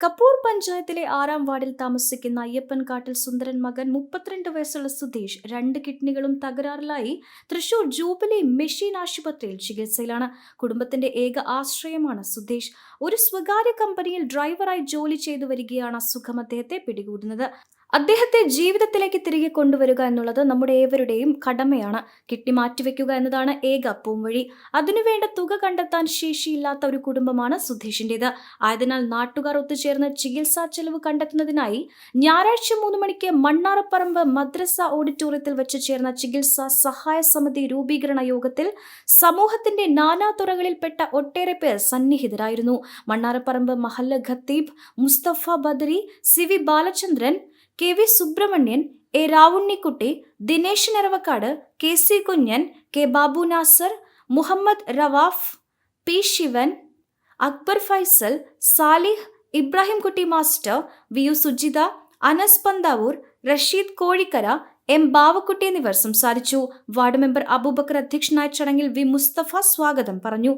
കപ്പൂർ പഞ്ചായത്തിലെ ആറാം വാർഡിൽ താമസിക്കുന്ന അയ്യപ്പൻകാട്ടിൽ സുന്ദരൻ മകൻ മുപ്പത്തിരണ്ട് വയസ്സുള്ള സുധീഷ് രണ്ട് കിഡ്നികളും തകരാറിലായി തൃശൂർ ജൂബിലി മെഷീൻ ആശുപത്രിയിൽ ചികിത്സയിലാണ്. കുടുംബത്തിന്റെ ഏക ആശ്രയമാണ് സുധീഷ്. ഒരു സ്വകാര്യ കമ്പനിയിൽ ഡ്രൈവറായി ജോലി ചെയ്തു വരികയാണ് അസുഖം അദ്ദേഹത്തെ പിടികൂടുന്നത്. അദ്ദേഹത്തെ ജീവിതത്തിലേക്ക് തിരികെ കൊണ്ടുവരിക എന്നുള്ളത് നമ്മുടെ ഏവരുടെയും കടമയാണ്. കിട്ടി മാറ്റിവെക്കുക എന്നതാണ് ഏക വഴി അതിനുവേണ്ട തുക കണ്ടെത്താൻ ശേഷിയില്ലാത്ത ഒരു കുടുംബമാണ് സുധീഷിന്റെത് ആയതിനാൽ നാട്ടുകാർ ഒത്തുചേർന്ന് ചികിത്സാ ചെലവ് കണ്ടെത്തുന്നതിനായി ഞായറാഴ്ച മൂന്ന് മണിക്ക് മണ്ണാറപ്പറമ്പ് മദ്രസ ഓഡിറ്റോറിയത്തിൽ വെച്ച് ചേർന്ന ചികിത്സാ സഹായ സമിതി രൂപീകരണ യോഗത്തിൽ സമൂഹത്തിന്റെ നാനാതുറകളിൽപ്പെട്ട ഒട്ടേറെ പേർ സന്നിഹിതരായിരുന്നു. മണ്ണാറപ്പറമ്പ് മഹല്ല ഖത്തീബ് Musthafa Badari C V Balachandran K V Subramanian A Ravunnikutty Dinesh Neravakkad K C Kunjan K Babu Nasar Muhammad Rawaf P Sivan Akbar Faisal Salih Ibrahim Kutty master V U Sujitha Anas Panthavoor Rasheed Kozhikkara M Bavakutty എന്നിവർ സംസാരിച്ചു. Ward member Abubakar അധ്യക്ഷനായ ചടങ്ങിൽ V Mustafa സ്വാഗതം പറഞ്ഞു.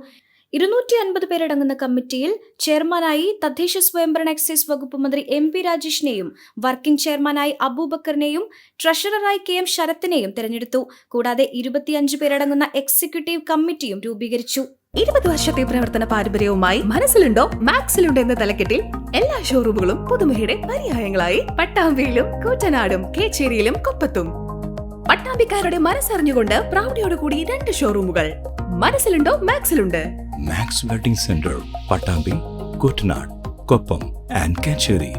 ഇരുന്നൂറ്റി അൻപത് പേരടങ്ങുന്ന കമ്മിറ്റിയിൽ ചെയർമാനായി തദ്ദേശ സ്വയംഭരണ എക്സൈസ് വകുപ്പ് മന്ത്രി എം പി രാജേഷിനെയും വർക്കിംഗ് ചെയർമാനായി അബൂബക്കറിനെയും ട്രഷററായി കെ എം ശരത്തിനെയും തെരഞ്ഞെടുത്തു. കൂടാതെ ഇരുപത്തിയഞ്ച് പേരടങ്ങുന്ന എക്സിക്യൂട്ടീവ് കമ്മിറ്റിയും രൂപീകരിച്ചു. ഇരുപത് വർഷത്തെ പ്രവർത്തന പാരമ്പര്യവുമായി മനസ്സിലുണ്ടോ? മാക്സിലുണ്ടോ എന്ന തലക്കെട്ടിൽ എല്ലാ ഷോറൂമുകളും പുതുമയുടെ പര്യായങ്ങളായി. പട്ടാമ്പിയിലും കൂറ്റനാടും കേച്ചേരിയിലും കൊപ്പത്തും. പട്ടാമ്പിക്കാരുടെ മനസ്സറിഞ്ഞുകൊണ്ട് പ്രൗഢിയോടുകൂടി രണ്ട് ഷോറൂമുകൾ മനസ്സിലുണ്ടോ? മാക്സിലുണ്ട്. Max wedding centre Pattambi Kuttanad Koppam and Kacheri